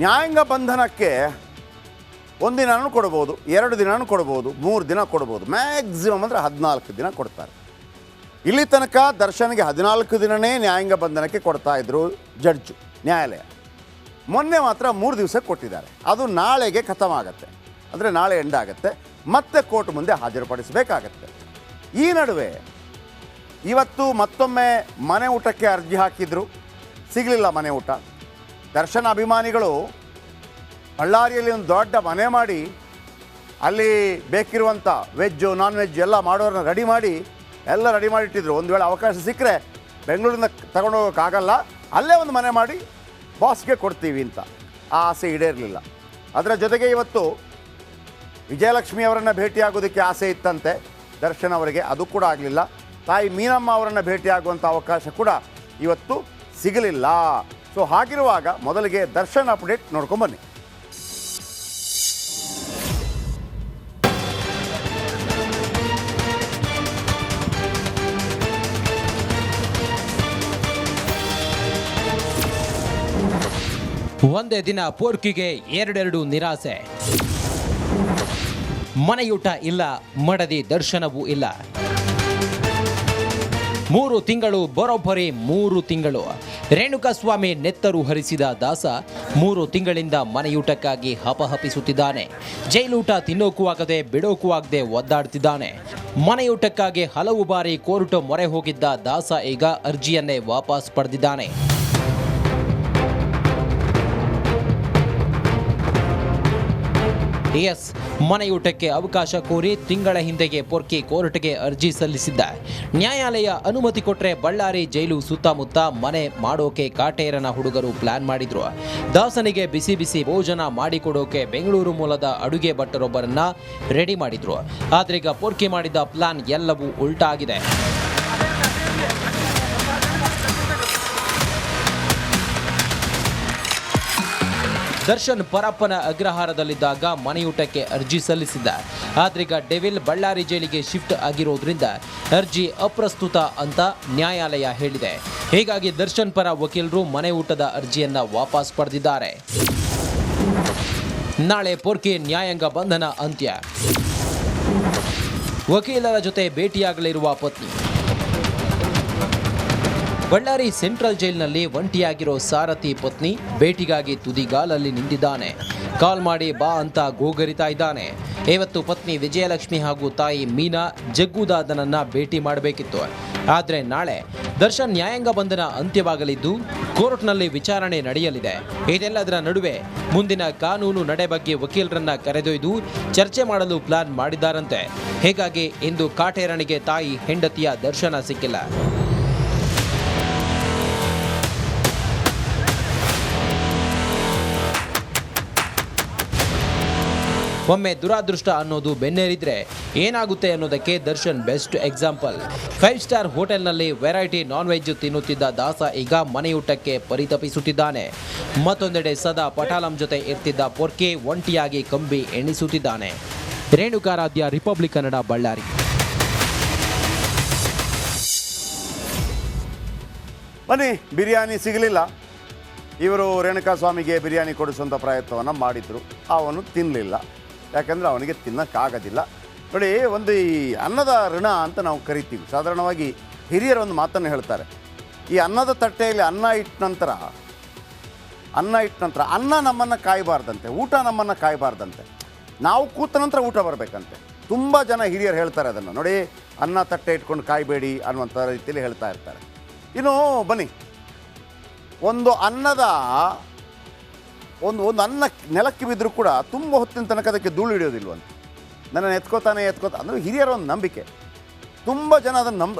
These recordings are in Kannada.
ನ್ಯಾಯಾಂಗ ಬಂಧನಕ್ಕೆ ಒಂದು ದಿನನೂ ಕೊಡ್ಬೋದು, ಎರಡು ದಿನನೂ ಕೊಡ್ಬೋದು, ಮೂರು ದಿನ ಕೊಡ್ಬೋದು ಮ್ಯಾಕ್ಸಿಮಮ್ ಅಂದರೆ ಹದಿನಾಲ್ಕು ದಿನ ಕೊಡ್ತಾರೆ. ಇಲ್ಲಿ ತನಕ ದರ್ಶನ್ಗೆ ಹದಿನಾಲ್ಕು ದಿನನೇ ನ್ಯಾಯಾಂಗ ಬಂಧನಕ್ಕೆ ಕೊಡ್ತಾ ಇದ್ರು ಜಡ್ಜು, ನ್ಯಾಯಾಲಯ. ಮೊನ್ನೆ ಮಾತ್ರ ಮೂರು ದಿವಸ ಕೊಟ್ಟಿದ್ದಾರೆ. ಅದು ನಾಳೆಗೆ ಖತಮ ಆಗುತ್ತೆ ಅಂದರೆ ನಾಳೆ ಎಂಡ್ ಆಗುತ್ತೆ ಮತ್ತೆ ಕೋರ್ಟ್ ಮುಂದೆ ಹಾಜರುಪಡಿಸಬೇಕಾಗತ್ತೆ. ಈ ನಡುವೆ ಇವತ್ತು ಮತ್ತೊಮ್ಮೆ ಮನೆ ಊಟಕ್ಕೆ ಅರ್ಜಿ ಹಾಕಿದ್ರು. ಸಿಗಲಿಲ್ಲ ಮನೆ ಊಟ. ದರ್ಶನ ಅಭಿಮಾನಿಗಳು ಬಳ್ಳಾರಿಯಲ್ಲಿ ಒಂದು ದೊಡ್ಡ ಮನೆ ಮಾಡಿ, ಅಲ್ಲಿ ಬೇಕಿರುವಂಥ ವೆಜ್ಜು ನಾನ್ ವೆಜ್ ಎಲ್ಲ ಮಾಡೋರನ್ನ ರೆಡಿ ಮಾಡಿ, ಎಲ್ಲ ರೆಡಿ ಮಾಡಿಟ್ಟಿದ್ರು. ಒಂದು ವೇಳೆ ಅವಕಾಶ ಸಿಕ್ಕರೆ ಬೆಂಗಳೂರಿಂದ ತಗೊಂಡು ಹೋಗೋಕ್ಕಾಗಲ್ಲ ಅಲ್ಲೇ ಒಂದು ಮನೆ ಮಾಡಿ ಬಾಸ್ಗೆ ಕೊಡ್ತೀವಿ ಅಂತ. ಆ ಆಸೆ ಈಡೇರಲಿಲ್ಲ. ಅದರ ಜೊತೆಗೆ ಇವತ್ತು ವಿಜಯಲಕ್ಷ್ಮಿ ಅವರನ್ನು ಭೇಟಿಯಾಗೋದಕ್ಕೆ ಆಸೆ ಇತ್ತಂತೆ. ದರ್ಶನ್ ಅವರಿಗೆ ಅದು ಕೂಡ ಆಗಲಿಲ್ಲ. ತಾಯಿ ಮೀನಮ್ಮ ಅವರನ್ನು ಭೇಟಿಯಾಗುವಂಥ ಅವಕಾಶ ಕೂಡ ಇವತ್ತು ಸಿಗಲಿಲ್ಲ. ಸೊ ಹಾಗಿರುವಾಗ ಮೊದಲಿಗೆ ದರ್ಶನ್ ಅಪ್ಡೇಟ್ ನೋಡ್ಕೊಂಬನ್ನಿ ಒಂದೇ ದಿನ ಪೋರ್ಕಿಗೆ ಎರಡೆರಡು ನಿರಾಸೆ. ಮನೆಯೂಟ ಇಲ್ಲ, ಮಡದಿ ದರ್ಶನವೂ ಇಲ್ಲ. ಮೂರು ತಿಂಗಳು, ಬರೋಬ್ಬರಿ ಮೂರು ತಿಂಗಳು. ರೇಣುಕಾಸ್ವಾಮಿ ನೆತ್ತರು ಹರಿಸಿದ ದಾಸ ಮೂರು ತಿಂಗಳಿಂದ ಮನೆಯೂಟಕ್ಕಾಗಿ ಹಪಹಪಿಸುತ್ತಿದ್ದಾನೆ. ಜೈಲೂಟ ತಿನ್ನೋಕೂ ಆಗದೆ ಬಿಡೋಕೂ ಆಗದೆ ಒದ್ದಾಡ್ತಿದ್ದಾನೆ. ಮನೆಯೂಟಕ್ಕಾಗಿ ಹಲವು ಬಾರಿ ಕೋರ್ಟ್ ಮೊರೆ ಹೋಗಿದ್ದ ದಾಸ ಈಗ ಅರ್ಜಿಯನ್ನೇ ವಾಪಸ್ ಪಡೆದಿದ್ದಾನೆ. ಎಸ್ ಮನೆಯೂಟಕ್ಕೆ ಅವಕಾಶ ಕೋರಿ ತಿಂಗಳ ಹಿಂದೆಗೆ ಪೊರ್ಕಿ ಕೋರ್ಟ್ಗೆ ಅರ್ಜಿ ಸಲ್ಲಿಸಿದ್ದ. ನ್ಯಾಯಾಲಯ ಅನುಮತಿ ಕೊಟ್ಟರೆ ಬಳ್ಳಾರಿ ಜೈಲು ಸುತ್ತಮುತ್ತ ಮನೆ ಮಾಡೋಕೆ ಕಾಟೇರನ ಹುಡುಗರು ಪ್ಲಾನ್ ಮಾಡಿದ್ರು. ದಾಸನಿಗೆ ಬಿಸಿ ಬಿಸಿ ಭೋಜನ ಮಾಡಿಕೊಡೋಕೆ ಬೆಂಗಳೂರು ಮೂಲದ ಅಡುಗೆ ಭಟ್ಟರೊಬ್ಬರನ್ನ ರೆಡಿ ಮಾಡಿದ್ರು. ಆದ್ರೀಗ ಪೊರ್ಕಿ ಮಾಡಿದ ಪ್ಲಾನ್ ಎಲ್ಲವೂ ಉಲ್ಟಾ ದರ್ಶನ್ ಪರಪ್ಪನ ಅಗ್ರಹಾರದಲ್ಲಿದ್ದಾಗ ಮನೆಯೂಟಕ್ಕೆ ಅರ್ಜಿ ಸಲ್ಲಿಸಿದ್ದ. ಆದ್ರೀಗ ಡೆವಿಲ್ ಬಳ್ಳಾರಿ ಜೈಲಿಗೆ ಶಿಫ್ಟ್ ಆಗಿರೋದ್ರಿಂದ ಅರ್ಜಿ ಅಪ್ರಸ್ತುತ ಅಂತ ನ್ಯಾಯಾಲಯ ಹೇಳಿದೆ. ಹೀಗಾಗಿ ದರ್ಶನ್ ಪರ ವಕೀಲರು ಮನೆ ಊಟದ ಅರ್ಜಿಯನ್ನ ವಾಪಸ್ ಪಡೆದಿದ್ದಾರೆ. ನಾಳೆ ಪೊರ್ಕಿ ನ್ಯಾಯಾಂಗ ಬಂಧನ ಅಂತ್ಯ. ವಕೀಲರ ಜೊತೆ ಭೇಟಿಯಾಗಲಿರುವ ಪತ್ನಿ. ಬಳ್ಳಾರಿ ಸೆಂಟ್ರಲ್ ಜೈಲ್ನಲ್ಲಿ ಒಂಟಿಯಾಗಿರೋ ಸಾರಥಿ ಪತ್ನಿ ಭೇಟಿಗಾಗಿ ತುದಿಗಾಲಲ್ಲಿ ನಿಂತಿದ್ದಾನೆ. ಕಾಲ್ ಮಾಡಿ ಬಾ ಅಂತ ಗೋಗರಿತಾ ಇದ್ದಾನೆ. ಇವತ್ತು ಪತ್ನಿ ವಿಜಯಲಕ್ಷ್ಮಿ ಹಾಗೂ ತಾಯಿ ಮೀನಾ ಜಗ್ಗುದಾದನನ್ನ ಭೇಟಿ ಮಾಡಬೇಕಿತ್ತು. ಆದರೆ ನಾಳೆ ದರ್ಶನ್ ನ್ಯಾಯಾಂಗ ಬಂಧನ ಅಂತ್ಯವಾಗಲಿದ್ದು ಕೋರ್ಟ್ನಲ್ಲಿ ವಿಚಾರಣೆ ನಡೆಯಲಿದೆ. ಇದೆಲ್ಲದರ ನಡುವೆ ಮುಂದಿನ ಕಾನೂನು ನಡೆ ಬಗ್ಗೆ ವಕೀಲರನ್ನ ಕರೆದೊಯ್ದು ಚರ್ಚೆ ಮಾಡಲು ಪ್ಲಾನ್ ಮಾಡಿದ್ದಾರಂತೆ. ಹೀಗಾಗಿ ಇಂದು ಕಾಟೇರಣಿಗೆ ತಾಯಿ ಹೆಂಡತಿಯ ದರ್ಶನ ಸಿಕ್ಕಿಲ್ಲ. ಒಮ್ಮೆ ದುರಾದೃಷ್ಟ ಅನ್ನೋದು ಬೆನ್ನೇರಿದ್ರೆ ಏನಾಗುತ್ತೆ ಅನ್ನೋದಕ್ಕೆ Darshan best example. Five star ಹೋಟೆಲ್ನಲ್ಲಿ ವೆರೈಟಿ ನಾನ್ ವೆಜ್ ತಿನ್ನುತ್ತಿದ್ದ ದಾಸ ಈಗ ಮನೆಯೂಟಕ್ಕೆ ಪರಿತಪಿಸುತ್ತಿದ್ದಾನೆ. ಮತ್ತೊಂದೆಡೆ ಸದಾ ಪಟಾಲಂ ಜೊತೆ ಇರ್ತಿದ್ದ ಪೊರ್ಕೆ ಒಂಟಿಯಾಗಿ ಕಂಬಿ ಎಣಿಸುತ್ತಿದ್ದಾನೆ. ರೇಣುಕಾರಾಧ್ಯ, ರಿಪಬ್ಲಿಕ್ ಕನ್ನಡ, ಬಳ್ಳಾರಿ. ಬನ್ನಿ, ಬಿರಿಯಾನಿ ಸಿಗಲಿಲ್ಲ. ಇವರು ರೇಣುಕಾ ಸ್ವಾಮಿಗೆ ಬಿರಿಯಾನಿ ಕೊಡಿಸುವಂಥ ಪ್ರಯತ್ನವನ್ನು ಮಾಡಿದರು. ಅವನು ತಿನ್ನಲಿಲ್ಲ ಯಾಕಂದರೆ ಅವನಿಗೆ ತಿನ್ನೋಕ್ಕಾಗೋದಿಲ್ಲ. ನೋಡಿ, ಒಂದು ಈ ಅನ್ನದ ಋಣ ಅಂತ ನಾವು ಕರಿತೀವಿ. ಸಾಧಾರಣವಾಗಿ ಹಿರಿಯರ ಒಂದು ಮಾತನ್ನು ಹೇಳ್ತಾರೆ. ಈ ಅನ್ನದ ತಟ್ಟೆಯಲ್ಲಿ ಅನ್ನ ಇಟ್ಟ ನಂತರ, ಅನ್ನ ಇಟ್ಟ ನಂತರ ಅನ್ನ ನಮ್ಮನ್ನು ಕಾಯಬಾರ್ದಂತೆ, ಊಟ ನಮ್ಮನ್ನು ಕಾಯಬಾರ್ದಂತೆ. ನಾವು ಕೂತ ನಂತರ ಊಟ ಬರಬೇಕಂತೆ. ತುಂಬ ಜನ ಹಿರಿಯರು ಹೇಳ್ತಾರೆ ಅದನ್ನು. ನೋಡಿ, ಅನ್ನ ತಟ್ಟೆ ಇಟ್ಕೊಂಡು ಕಾಯಬೇಡಿ ಅನ್ನುವಂಥ ರೀತಿಯಲ್ಲಿ ಹೇಳ್ತಾ ಇರ್ತಾರೆ. ಇನ್ನು ಬನ್ನಿ. ಒಂದು ಅನ್ನದ ಒಂದು ಒಂದು ಅನ್ನ ನೆಲಕ್ಕೆ ಬಿದ್ದರೂ ಕೂಡ ತುಂಬ ಹೊತ್ತಿನ ತನಕ ಅದಕ್ಕೆ ಧೂಳು ಹಿಡಿಯೋದಿಲ್ವಂತ. ನನ್ನನ್ನು ಎತ್ಕೋತಾನೆ ಎತ್ಕೋತಾ ಅಂದರೆ ಹಿರಿಯರ ಒಂದು ನಂಬಿಕೆ. ತುಂಬ ಜನ ಅದನ್ನು ನಂಬ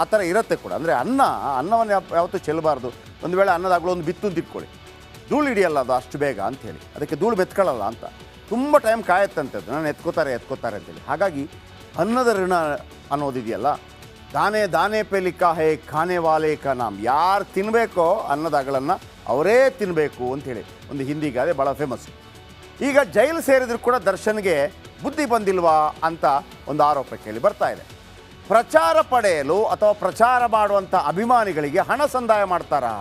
ಆ ಥರ ಇರುತ್ತೆ ಕೂಡ. ಅಂದರೆ ಅನ್ನ, ಅನ್ನವನ್ನು ಯಾವ ಯಾವತ್ತೂ ಚೆಲ್ಲಬಾರ್ದು. ಒಂದು ವೇಳೆ ಅನ್ನದಾಗಲೂ ಒಂದು ಬಿತ್ತು ಅಂತ ಧೂಳು ಹಿಡಿಯಲ್ಲ ಅದು ಅಷ್ಟು ಬೇಗ ಅಂಥೇಳಿ ಅದಕ್ಕೆ ಧೂಳು ಬೆತ್ಕೊಳ್ಳಲ್ಲ ಅಂತ. ತುಂಬ ಟೈಮ್ ಕಾಯತ್ತಂತೆ ಅದು. ನಾನು ಎತ್ಕೋತಾರೆ ಎತ್ಕೋತಾರೆ ಅಂತೇಳಿ ಹಾಗಾಗಿ ಅನ್ನದ ಋಣ ಅನ್ನೋದಿದೆಯಲ್ಲ, ದಾನೆ ದಾನೆ ಪೇಲಿಕಾ ಹೇ ಖಾನೆ ವಾಲೇಕ ನಾಮ್. ಯಾರು ತಿನ್ನಬೇಕೋ ಅನ್ನದಾಗಳನ್ನು ಅವರೇ ತಿನ್ನಬೇಕು ಅಂಥೇಳಿ ಒಂದು ಹಿಂದಿ ಗಾದೆ ಭಾಳ ಫೇಮಸ್ ಈಗ ಜೈಲು ಸೇರಿದ್ರು ಕೂಡ ದರ್ಶನ್ಗೆ ಬುದ್ಧಿ ಬಂದಿಲ್ವಾ ಅಂತ ಒಂದು ಆರೋಪ ಕೇಳಿ ಬರ್ತಾ ಇದೆ. ಪ್ರಚಾರ ಪಡೆಯಲು ಅಥವಾ ಪ್ರಚಾರ ಮಾಡುವಂಥ ಅಭಿಮಾನಿಗಳಿಗೆ ಹಣ ಸಂದಾಯ ಮಾಡ್ತಾರಾ?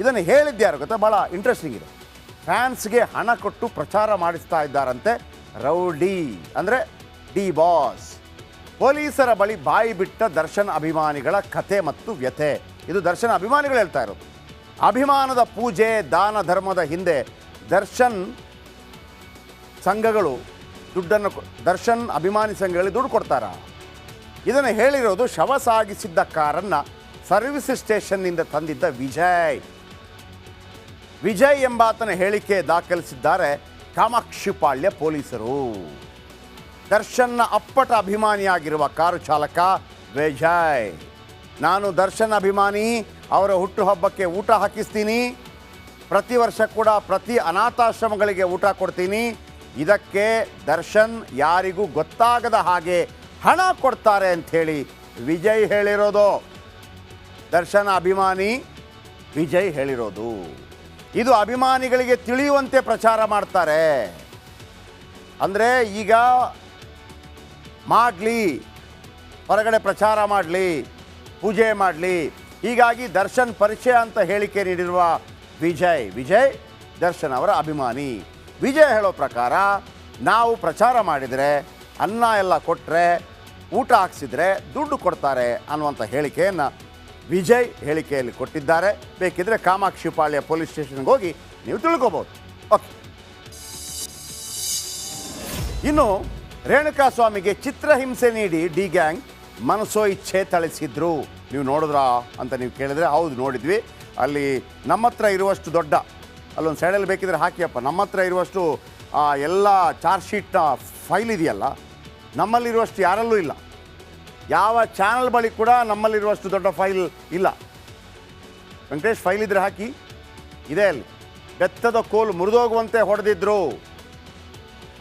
ಇದನ್ನು ಹೇಳಿದ್ಯಾರು ಗೊತ್ತಾ? ಭಾಳ ಇಂಟ್ರೆಸ್ಟಿಂಗ್ ಇದೆ. ಫ್ಯಾನ್ಸ್ಗೆ ಹಣ ಕೊಟ್ಟು ಪ್ರಚಾರ ಮಾಡಿಸ್ತಾ ಇದ್ದಾರಂತೆ ರೌಡಿ, ಅಂದರೆ ಡಿ ಬಾಸ್. ಪೊಲೀಸರ ಬಳಿ ಬಾಯಿ ಬಿಟ್ಟ ದರ್ಶನ್ ಅಭಿಮಾನಿಗಳ ಕಥೆ ಮತ್ತು ವ್ಯಥೆ. ಇದು ದರ್ಶನ್ ಅಭಿಮಾನಿಗಳು ಹೇಳ್ತಾ ಇರೋದು. ಅಭಿಮಾನದ ಪೂಜೆ, ದಾನ ಧರ್ಮದ ಹಿಂದೆ ದರ್ಶನ್ ಸಂಘಗಳು ದುಡ್ಡನ್ನು ದರ್ಶನ್ ಅಭಿಮಾನಿ ಸಂಘಗಳಿಗೆ ದುಡ್ಡು ಕೊಡ್ತಾರ? ಇದನ್ನು ಹೇಳಿರೋದು ಶವ ಸಾಗಿಸಿದ್ದ ಕಾರನ್ನು ಸರ್ವಿಸ್ ಸ್ಟೇಷನ್ನಿಂದ ತಂದಿದ್ದ ವಿಜಯ್. ವಿಜಯ್ ಎಂಬಾತನ ಹೇಳಿಕೆ ದಾಖಲಿಸಿದ್ದಾರೆ ಕಾಮಾಕ್ಷಿಪಾಳ್ಯ ಪೊಲೀಸರು. ದರ್ಶನ್ನ ಅಪ್ಪಟ ಅಭಿಮಾನಿಯಾಗಿರುವ ಕಾರು ಚಾಲಕ ವಿಜಯ್. ನಾನು ದರ್ಶನ್ ಅಭಿಮಾನಿ ಅವರ ಹುಟ್ಟುಹಬ್ಬಕ್ಕೆ ಊಟ ಹಾಕಿಸ್ತೀನಿ. ಪ್ರತಿ ವರ್ಷ ಕೂಡ ಪ್ರತಿ ಅನಾಥಾಶ್ರಮಗಳಿಗೆ ಊಟ ಕೊಡ್ತೀನಿ. ಇದಕ್ಕೆ ದರ್ಶನ್ ಯಾರಿಗೂ ಗೊತ್ತಾಗದ ಹಾಗೆ ಹಣ ಕೊಡ್ತಾರೆ ಅಂಥೇಳಿ ವಿಜಯ್ ಹೇಳಿರೋದು. ದರ್ಶನ್ ಅಭಿಮಾನಿ, ವಿಜಯ್ ಹೇಳಿರೋದು. ಇದು ಅಭಿಮಾನಿಗಳಿಗೆ ತಿಳಿಯುವಂತೆ ಪ್ರಚಾರ ಮಾಡ್ತಾರೆ. ಅಂದರೆ ಈಗ ಮಾಡಲಿ, ಹೊರಗಡೆ ಪ್ರಚಾರ ಮಾಡಲಿ, ಪೂಜೆ ಮಾಡಲಿ ಹೀಗಾಗಿ ದರ್ಶನ್ ಪರಿಚಯ ಅಂತ ಹೇಳಿಕೆ ನೀಡಿರುವ ವಿಜಯ್. ವಿಜಯ್, ದರ್ಶನ್ ಅವರ ಅಭಿಮಾನಿ. ವಿಜಯ್ ಹೇಳೋ ಪ್ರಕಾರ, ನಾವು ಪ್ರಚಾರ ಮಾಡಿದರೆ, ಅನ್ನ ಎಲ್ಲ ಕೊಟ್ಟರೆ ಊಟ ಹಾಕ್ಸಿದ್ರೆ ದುಡ್ಡು ಕೊಡ್ತಾರೆ ಅನ್ನುವಂಥ ಹೇಳಿಕೆಯನ್ನು ವಿಜಯ್ ಹೇಳಿಕೆಯಲ್ಲಿ ಕೊಟ್ಟಿದ್ದಾರೆ. ಬೇಕಿದ್ರೆ ಕಾಮಾಕ್ಷಿಪಾಳ್ಯ ಪೊಲೀಸ್ ಸ್ಟೇಷನ್ಗೆ ಹೋಗಿ ನೀವು ತಿಳ್ಕೊಬೋದು. ಓಕೆ. ಇನ್ನು ರೇಣುಕಾ ಸ್ವಾಮಿಗೆ ಚಿತ್ರಹಿಂಸೆ ನೀಡಿ ಡಿ ಗ್ಯಾಂಗ್ ಮನಸೋ ಇಚ್ಛೆ ತಳಿಸಿದ್ರು ನೀವು ನೋಡಿದ್ರಾ ಅಂತ ನೀವು ಕೇಳಿದರೆ ಹೌದು ನೋಡಿದ್ವಿ. ಅಲ್ಲಿ ನಮ್ಮ ಹತ್ರ ಇರುವಷ್ಟು ದೊಡ್ಡ ಅಲ್ಲೊಂದು ಸೈಡಲ್ಲಿ ಬೇಕಿದ್ರೆ ಹಾಕಿಯಪ್ಪ ನಮ್ಮ ಹತ್ರ ಇರುವಷ್ಟು ಆ, ಎಲ್ಲ ಚಾರ್ಜ್ ಶೀಟ್ನ ಫೈಲ್ ಇದೆಯಲ್ಲ ನಮ್ಮಲ್ಲಿರುವಷ್ಟು ಯಾರಲ್ಲೂ ಇಲ್ಲ. ಯಾವ ಚಾನಲ್ ಬಳಿ ಕೂಡ ನಮ್ಮಲ್ಲಿರುವಷ್ಟು ದೊಡ್ಡ ಫೈಲ್ ಇಲ್ಲ. ವೆಂಕಟೇಶ್ ಫೈಲ್ ಇದ್ರೆ ಹಾಕಿ ಇದೆ ಅಲ್ಲಿ. ಬೆತ್ತದ ಕೋಲು ಮುರಿದೋಗುವಂತೆ ಹೊಡೆದಿದ್ರು.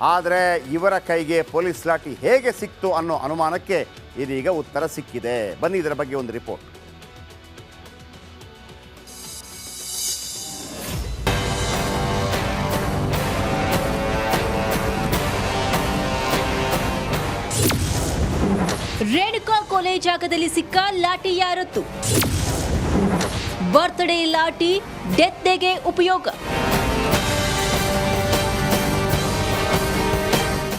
ಆದರೆ ಇವರ ಕೈಗೆ ಪೊಲೀಸ್ ಲಾಠಿ ಹೇಗೆ ಸಿಕ್ತು ಅನ್ನೋ ಅನುಮಾನಕ್ಕೆ ಇದೀಗ ಉತ್ತರ ಸಿಕ್ಕಿದೆ. ಬನ್ನಿ ಇದರ ಬಗ್ಗೆ ಒಂದು ರಿಪೋರ್ಟ್. ರೇಣುಕಾ ಕೊಲೆ ಜಾಗದಲ್ಲಿ ಸಿಕ್ಕ ಲಾಠಿ ಯಾರತ್ತು? ಬರ್ತ್ಡೇ ಲಾಠಿ, ಡೆತ್ಗೆ ಉಪಯೋಗ.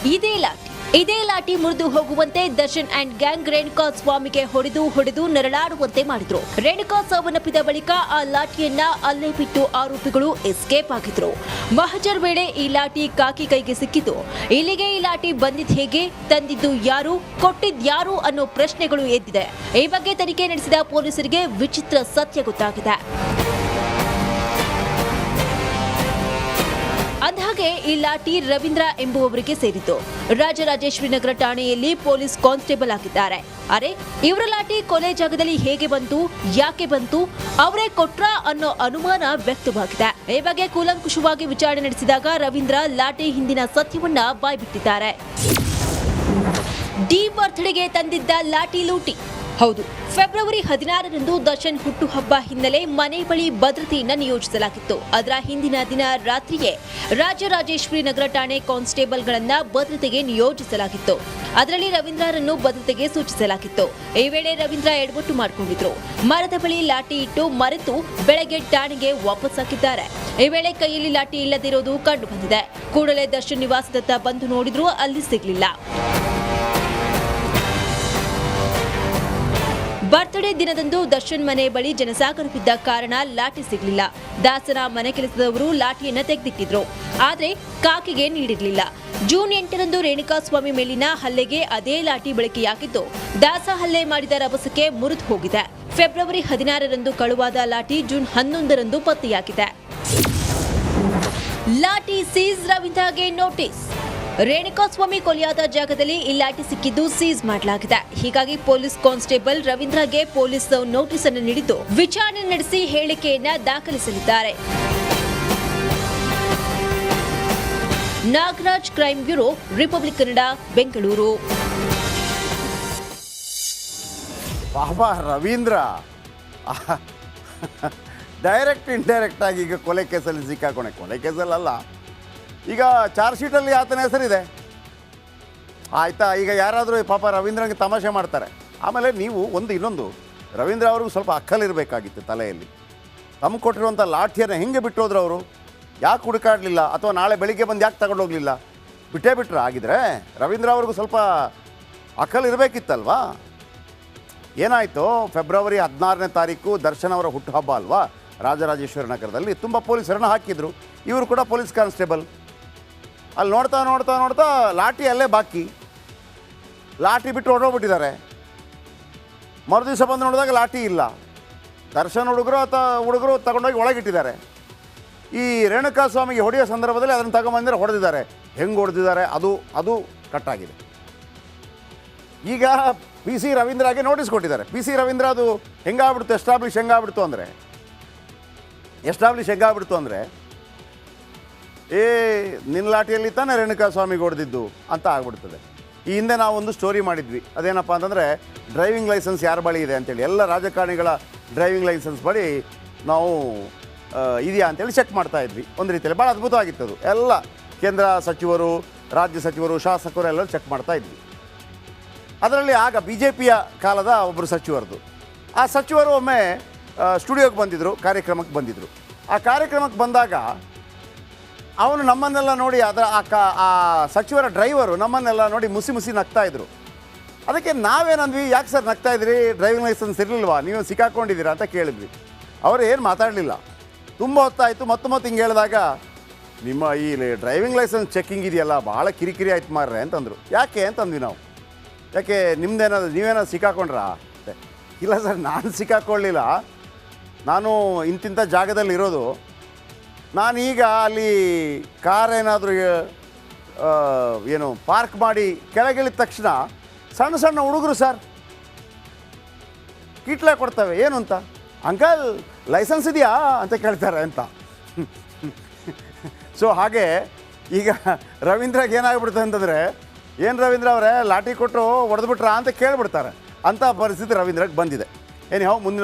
ಇದೇ ಲಾಠಿ. ಇದೇ ಲಾಠಿ ಮುರಿದು ಹೋಗುವಂತೆ ದರ್ಶನ್ ಅಂಡ್ ಗ್ಯಾಂಗ್ ರೇಣುಕಾ ಸ್ವಾಮಿಗೆ ಹೊಡೆದು ಹೊಡೆದು ನರಳಾಡುವಂತೆ ಮಾಡಿದ್ರು. ರೇಣುಕಾ ಸಾವನ್ನಪ್ಪಿದ ಬಳಿಕ ಆ ಲಾಠಿಯನ್ನ ಅಲ್ಲೇ ಬಿಟ್ಟು ಆರೋಪಿಗಳು ಎಸ್ಕೇಪ್ ಆಗಿದ್ರು. ಮಹಜರ್ ವೇಳೆ ಈ ಲಾಠಿ ಕಾಕಿ ಕೈಗೆ ಸಿಕ್ಕಿತು. ಇಲ್ಲಿಗೆ ಈ ಲಾಠಿ ಬಂದಿದ್ ಹೇಗೆ, ತಂದಿದ್ದು ಯಾರು, ಕೊಟ್ಟಿದ್ ಯಾರು ಅನ್ನೋ ಪ್ರಶ್ನೆಗಳು ಎದ್ದಿದೆ. ಈ ಬಗ್ಗೆ ತನಿಖೆ ನಡೆಸಿದ ಪೊಲೀಸರಿಗೆ ವಿಚಿತ್ರ ಸತ್ಯ ಗೊತ್ತಾಗಿದೆ. ಈ ಲಾಠಿ ರವೀಂದ್ರ ಎಂಬುವವರಿಗೆ ಸೇರಿತು ರಾಜರಾಜೇಶ್ವರಿ ನಗರ ಠಾಣೆಯಲ್ಲಿ ಪೊಲೀಸ್ ಕಾನ್ಸ್ಟೇಬಲ್ ಆಗಿದ್ದಾರೆ. ಅರೆ, ಇವರ ಲಾಠಿ ಕೊಲೆ ಜಾಗದಲ್ಲಿ ಹೇಗೆ ಬಂತು, ಯಾಕೆ ಬಂತು, ಅವರೇ ಕೊಟ್ರ ಅನ್ನೋ ಅನುಮಾನ ವ್ಯಕ್ತವಾಗಿದೆ. ಈ ಬಗ್ಗೆ ಕೂಲಂಕುಷವಾಗಿ ವಿಚಾರಣೆ ನಡೆಸಿದಾಗ ರವೀಂದ್ರ ಲಾಠಿ ಹಿಂದಿನ ಸತ್ಯವನ್ನ ಬಾಯ್ಬಿಟ್ಟಿದ್ದಾರೆ. ಡಿ ಬರ್ತ್ಡೇಗೆ ತಂದಿದ್ದ ಲಾಠಿ ಲೂಟಿ. ಹೌದು. ಫೆಬ್ರವರಿ ಹದಿನಾರರಂದು ದರ್ಶನ್ ಹುಟ್ಟುಹಬ್ಬ ಹಿನ್ನೆಲೆ ಮನೆ ಬಳಿ ಭದ್ರತೆಯನ್ನು ನಿಯೋಜಿಸಲಾಗಿತ್ತು. ಅದರ ಹಿಂದಿನ ದಿನ ರಾತ್ರಿಯೇ ರಾಜರಾಜೇಶ್ವರಿ ನಗರ ಠಾಣೆ ಕಾನ್ಸ್ಟೇಬಲ್ಗಳನ್ನ ಭದ್ರತೆಗೆ ನಿಯೋಜಿಸಲಾಗಿತ್ತು. ಅದರಲ್ಲಿ ರವೀಂದ್ರರನ್ನು ಭದ್ರತೆಗೆ ಸೂಚಿಸಲಾಗಿತ್ತು. ಈ ವೇಳೆ ರವೀಂದ್ರ ಎಡವಟ್ಟು ಮಾಡಿಕೊಂಡಿದ್ರು. ಮರದ ಬಳಿ ಲಾಠಿ ಇಟ್ಟು ಮರೆತು ಬೆಳಗ್ಗೆ ಠಾಣೆಗೆ ವಾಪಸ್ಸಾಕಿದ್ದಾರೆ ಈ ವೇಳೆ ಕೈಯಲ್ಲಿ ಲಾಠಿ ಇಲ್ಲದಿರೋದು ಕಂಡುಬಂದಿದೆ ಕೂಡಲೇ ದರ್ಶನ್ ನಿವಾಸದತ್ತ ಬಂದು ನೋಡಿದ್ರು ಅಲ್ಲಿ ಸಿಗ್ಲಿಲ್ಲ. ಬರ್ತ್ಡೇ ದಿನದಂದು ದರ್ಶನ್ ಮನೆ ಬಳಿ ಜನಸಾಗರವಿದ್ದ ಕಾರಣ ಲಾಠಿ ಸಿಗಲಿಲ್ಲ. ದಾಸನ ಮನೆ ಕೆಲಸದವರು ಲಾಠಿಯನ್ನ ತೆಗೆದಿಟ್ಟಿದ್ರು. ಆದರೆ ಕಾಕಿಗೆ ನೀಡಿರಲಿಲ್ಲ. ಜೂನ್ ಎಂಟರಂದು ರೇಣುಕಾಸ್ವಾಮಿ ಮೇಲಿನ ಹಲ್ಲೆಗೆ ಅದೇ ಲಾಠಿ ಬಳಕೆಯಾಗಿದ್ದು, ದಾಸ ಹಲ್ಲೆ ಮಾಡಿದ ರಭಸಕ್ಕೆ ಮುರಿದು ಹೋಗಿದೆ. ಫೆಬ್ರವರಿ ಹದಿನಾರರಂದು ಕಳುವಾದ ಲಾಠಿ ಜೂನ್ ಹನ್ನೊಂದರಂದು ಪತ್ತೆಯಾಗಿದೆ. ಲಾಠಿ ಸೀಸ್ ರವೀಂದ್ರಗೆ ನೋಟಿಸ್. ರೇಣುಕಾಸ್ವಾಮಿ ಕೊಲೆಯಾದ ಜಾಗದಲ್ಲಿ ಇಲ್ಲಾಟಿ ಸಿಕ್ಕಿದ್ದು ಸೀಸ್ ಮಾಡಲಾಗಿದೆ. ಹೀಗಾಗಿ ಪೊಲೀಸ್ ಕಾನ್ಸ್ಟೇಬಲ್ ರವೀಂದ್ರಗೆ ಪೊಲೀಸ್ ನೋಟಿಸ್ ಅನ್ನು ನೀಡಿದ್ದು ವಿಚಾರಣೆ ನಡೆಸಿ ಹೇಳಿಕೆಯನ್ನ ದಾಖಲಿಸಲಿದ್ದಾರೆ. Nagaraj crime bureau, Republic Kannada, Bengaluru. Baba Ravindra. Direct indirect ಆಗಿ ಈಗ ಕೊಲೆ ಕೇಸಲ್ಲಿ ಸಿಕ್ಕಾಕೊಂಡೆ. ಕೊಲೆ ಕೇಸಲ್ಲಲ್ಲ. ಈಗ ಚಾರ್ಜ್ ಶೀಟಲ್ಲಿ ಆತನ ಹೆಸರಿದೆ. ಆಯ್ತಾ, ಈಗ ಯಾರಾದರೂ ಪಾಪ ರವೀಂದ್ರನಿಗೆ ತಮಾಷೆ ಮಾಡ್ತಾರೆ. ಆಮೇಲೆ ನೀವು ಒಂದು ಇನ್ನೊಂದು, ರವೀಂದ್ರ ಅವ್ರಿಗೂ ಸ್ವಲ್ಪ ಅಕ್ಕಲಿರಬೇಕಾಗಿತ್ತು ತಲೆಯಲ್ಲಿ. ತಮ್ಮ ಕೊಟ್ಟಿರುವಂಥ ಲಾಠಿಯನ್ನು ಹೆಂಗೆ ಬಿಟ್ಟೋದ್ರು ಅವರು? ಯಾಕೆ ಹುಡುಕಾಡಲಿಲ್ಲ? ಅಥವಾ ನಾಳೆ ಬೆಳಿಗ್ಗೆ ಬಂದು ಯಾಕೆ ತಗೊಂಡೋಗ್ಲಿಲ್ಲ? ಬಿಟ್ಟೇ ಬಿಟ್ರೆ? ಆಗಿದ್ರೆ ರವೀಂದ್ರ ಅವ್ರಿಗೂ ಸ್ವಲ್ಪ ಅಕಲ್ ಇರಬೇಕಿತ್ತಲ್ವಾ ಏನಾಯಿತು, ಫೆಬ್ರವರಿ ಹದಿನಾರನೇ ತಾರೀಕು ದರ್ಶನ್ ಅವರ ಹುಟ್ಟುಹಬ್ಬ ಅಲ್ವಾ? ರಾಜರಾಜೇಶ್ವರಿ ನಗರದಲ್ಲಿ ತುಂಬ ಪೊಲೀಸರನ್ನು ಹಾಕಿದರು. ಇವರು ಕೂಡ ಪೊಲೀಸ್ ಕಾನ್ಸ್ಟೇಬಲ್. ಅಲ್ಲಿ ನೋಡ್ತಾ ನೋಡ್ತಾ ನೋಡ್ತಾ ಲಾಠಿ ಅಲ್ಲೇ ಬಾಕಿ. ಲಾಠಿ ಬಿಟ್ಟು ಹೊರಟೋಗ್ಬಿಟ್ಟಿದ್ದಾರೆ. ಮರುದಿವಸ ಬಂದು ನೋಡಿದಾಗ ಲಾಠಿ ಇಲ್ಲ. ದರ್ಶನ್ ಹುಡುಗರು ಅಥವಾ ಹುಡುಗರು ತಗೊಂಡೋಗಿ ಒಳಗಿಟ್ಟಿದ್ದಾರೆ. ಈ ರೇಣುಕಾ ಸ್ವಾಮಿಗೆ ಹೊಡೆಯೋ ಸಂದರ್ಭದಲ್ಲಿ ಅದನ್ನು ತಗೊಂಬಂದರೆ ಹೊಡೆದಿದ್ದಾರೆ. ಹೆಂಗೆ ಹೊಡೆದಿದ್ದಾರೆ? ಅದು ಅದು ಕಟ್ಟಾಗಿದೆ ಈಗ ಪಿ ಸಿ ರವೀಂದ್ರಗೆ ನೋಟಿಸ್ ಕೊಟ್ಟಿದ್ದಾರೆ. ಪಿ ಸಿ ರವೀಂದ್ರ ಅದು ಹೆಂಗಾಗ್ಬಿಡ್ತು? ಎಸ್ಟಾಬ್ಲಿಷ್ ಹೆಂಗಾಗ್ಬಿಡ್ತು ಅಂದರೆ? ಎಸ್ಟಾಬ್ಲಿಷ್ ಹೆಂಗಾಗ್ಬಿಡ್ತು ಅಂದರೆ ಏ ನಿನ್ನ ಲಾಟಿಯಲ್ಲಿ ತಾನೇ ರೇಣುಕಾ ಸ್ವಾಮಿಗೆ ಹೊಡೆದಿದ್ದು ಅಂತ ಆಗ್ಬಿಡ್ತದೆ. ಈ ಹಿಂದೆ ನಾವು ಒಂದು ಸ್ಟೋರಿ ಮಾಡಿದ್ವಿ. ಅದೇನಪ್ಪ ಅಂತಂದರೆ ಡ್ರೈವಿಂಗ್ ಲೈಸೆನ್ಸ್ ಯಾರ ಬಳಿ ಇದೆ ಅಂತೇಳಿ, ಎಲ್ಲ ರಾಜಕಾರಣಿಗಳ ಡ್ರೈವಿಂಗ್ ಲೈಸೆನ್ಸ್ ಬಳಿ ನಾವು ಇದೆಯಾ ಅಂತೇಳಿ ಚೆಕ್ ಮಾಡ್ತಾ ಇದ್ವಿ. ಒಂದು ರೀತಿಯಲ್ಲಿ ಭಾಳ ಅದ್ಭುತವಾಗಿತ್ತು ಅದು. ಎಲ್ಲ ಕೇಂದ್ರ ಸಚಿವರು, ರಾಜ್ಯ ಸಚಿವರು, ಶಾಸಕರು ಎಲ್ಲರೂ ಚೆಕ್ ಮಾಡ್ತಾ ಇದ್ವಿ. ಅದರಲ್ಲಿ ಆಗ ಬಿ ಜೆ ಪಿಯ ಕಾಲದ ಒಬ್ಬರು ಸಚಿವರದು. ಆ ಸಚಿವರು ಒಮ್ಮೆ ಸ್ಟುಡಿಯೋಗೆ ಬಂದಿದ್ದರು ಕಾರ್ಯಕ್ರಮಕ್ಕೆ ಬಂದಿದ್ದರು ಆ ಕಾರ್ಯಕ್ರಮಕ್ಕೆ ಬಂದಾಗ ಅವನು ನಮ್ಮನ್ನೆಲ್ಲ ನೋಡಿ ಅದರ ಆ ಕಾ ಆ ಸಚಿವರ ಡ್ರೈವರು ನಮ್ಮನ್ನೆಲ್ಲ ನೋಡಿ ಮುಸಿ ಮುಸಿ ನಗ್ತಾ ಇದ್ರು. ಅದಕ್ಕೆ ನಾವೇನಂದ್ವಿ, ಯಾಕೆ ಸರ್ ನಗ್ತಾ ಇದ್ರಿ? ಡ್ರೈವಿಂಗ್ ಲೈಸೆನ್ಸ್ ಇರಲಿಲ್ವಾ? ನೀವು ಸಿಕ್ಕಾಕೊಂಡಿದ್ದೀರಾ? ಅಂತ ಕೇಳಿದ್ವಿ. ಅವರು ಏನು ಮಾತಾಡಲಿಲ್ಲ. ತುಂಬ ಹೊತ್ತಾಯಿತು. ಮತ್ತೆ ಮತ್ತೆ ಹಿಂಗೆ ಹೇಳಿದಾಗ, ನಿಮ್ಮ ಈ ಡ್ರೈವಿಂಗ್ ಲೈಸೆನ್ಸ್ ಚೆಕ್ಕಿಂಗ್ ಇದೆಯಲ್ಲ, ಭಾಳ ಕಿರಿಕಿರಿ ಆಯ್ತು ಮಾರ್ರೆ ಅಂತಂದರು. ಯಾಕೆ? ಅಂತಂದ್ವಿ ನಾವು. ಯಾಕೆ, ನಿಮ್ದೇನಾದ್ರು, ನೀವೇನಾದ್ರು ಸಿಕ್ಕಾಕೊಂಡ್ರಾ. ಇಲ್ಲ ಸರ್, ನಾನು ಸಿಕ್ಕಾಕೊಳ್ಳಿಲ್ಲ ನಾನು ಇಂತಿಂಥ ಜಾಗದಲ್ಲಿ ಇರೋದು ನಾನೀಗ ಅಲ್ಲಿ ಕಾರ್ ಏನಾದರೂ ಏನು ಪಾರ್ಕ್ ಮಾಡಿ ಕೆಳಗಿಳಿದ ತಕ್ಷಣ ಸಣ್ಣ ಸಣ್ಣ ಹುಡುಗರು ಸರ್, ಕೀಟ್ಲೆ ಕೊಡ್ತವೆ, ಏನು ಅಂತ? ಅಂಕಲ್, ಲೈಸೆನ್ಸ್ ಇದೆಯಾ ಅಂತ ಕೇಳ್ತಾರೆ ಅಂತ. ಸೊ ಹಾಗೆ ಈಗ ರವೀಂದ್ರಗೆ ಏನಾಗ್ಬಿಡುತ್ತೆ ಅಂತಂದರೆ, ಏನು ರವೀಂದ್ರ ಅವರೇ, ಲಾಠಿ ಕೊಟ್ಟರು ಹೊಡೆದ್ಬಿಟ್ರಾ ಅಂತ ಕೇಳಿಬಿಡ್ತಾರೆ. ಅಂಥ ಪರಿಸ್ಥಿತಿ ರವೀಂದ್ರಗೆ ಬಂದಿದೆ. ಏನು ಯಾವ ಮುಂದಿನ